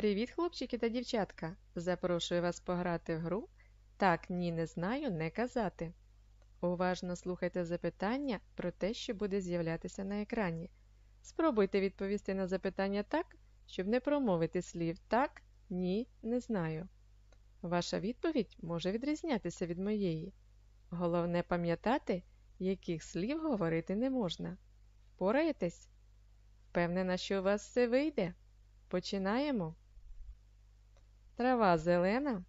Привіт, хлопчики та дівчатка! Запрошую вас пограти в гру Так, ні, не знаю, не казати. Уважно слухайте запитання про те, що буде з'являтися на екрані. Спробуйте відповісти на запитання так, щоб не промовити слів так, ні, не знаю. Ваша відповідь може відрізнятися від моєї. Головне пам'ятати, яких слів говорити не можна. Впораєтесь? Впевнена, що у вас все вийде? Починаємо. Трава зелена.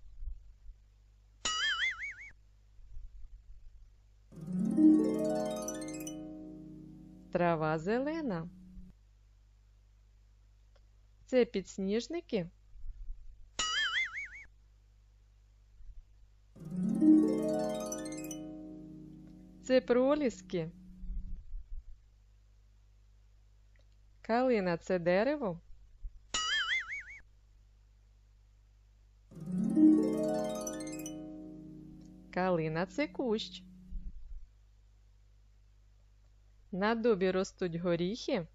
Трава зелена. Це підсніжники. Це проліски. Калина це дерево. Калина це кущ. На дубі ростуть горіхи.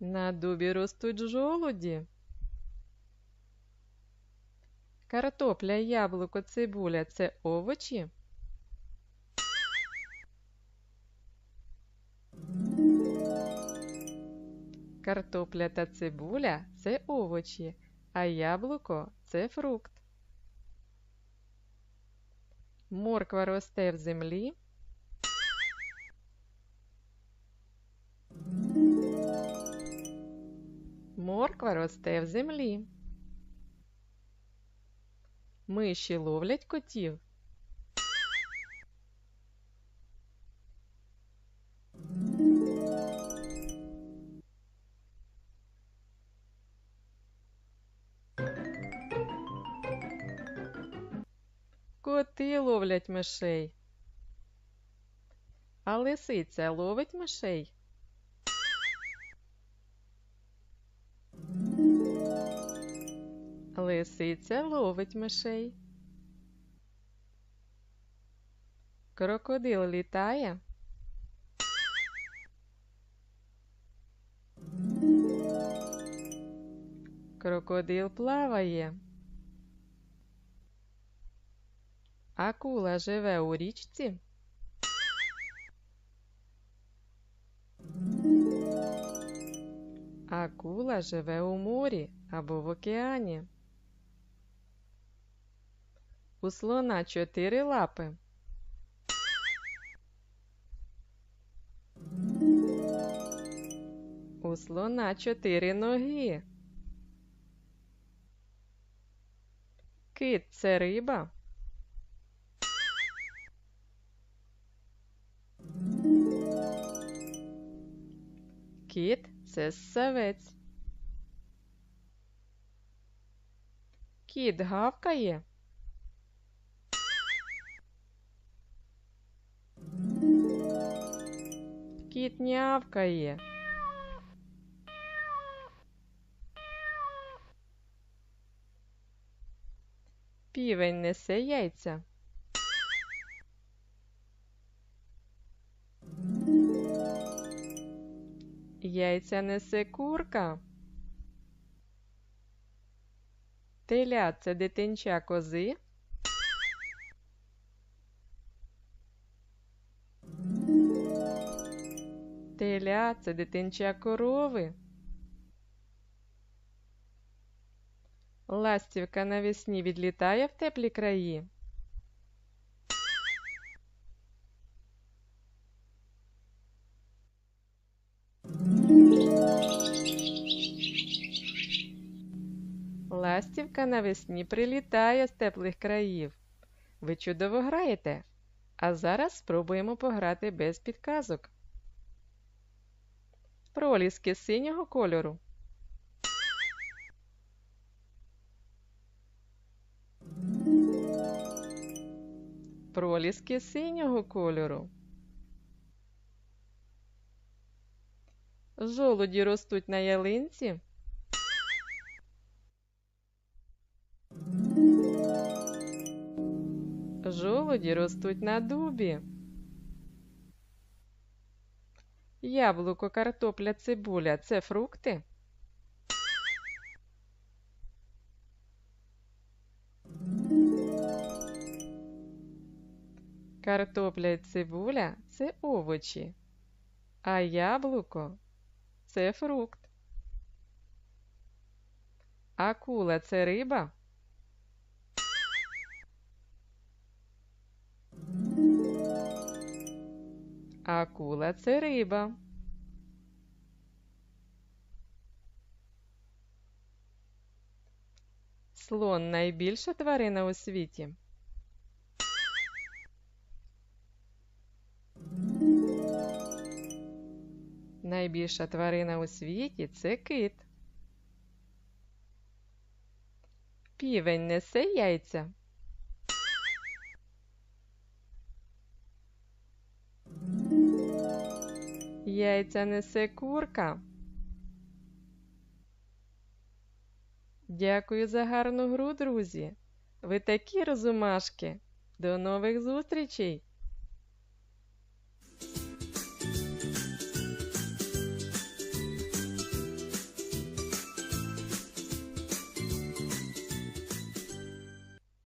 На дубі ростуть жолуді. Картопля, яблуко, цибуля це овочі. Картопля та цибуля це овочі, а яблуко це фрукт. Морква росте в землі. Морква росте в землі. Миші ловлять котів. Коти ловлять мишей. А лисиця ловить мишей. Лисиця ловить мишей. Крокодил літає. Крокодил плаває. Акула живе у річці. Акула живе у морі або в океані. У слона чотири лапи. У слона чотири ноги. Кит це риба. Кіт це ссавець. Кіт гавкає. Кіт нявкає. Півень несе яйця. Яйця несе курка. Теля це дитинча кози. Теля це дитинча корови. Ластівка навесні відлітає в теплі краї. Ластівка навесні прилітає з теплих країв. Ви чудово граєте. А зараз спробуємо пограти без підказок. Проліски синього кольору. Проліски синього кольору. Жолуді ростуть на ялинці. Жолуді ростуть на дубі. Яблуко, картопля, цибуля це фрукти? Картопля і цибуля це овочі, а яблуко це фрукт. Акула це риба? Акула це риба. Слон найбільша тварина у світі. Найбільша тварина у світі це кит. Півень несе яйця. Яйця несе курка. Дякую за гарну гру, друзі. Ви такі розумашки. До нових зустрічей!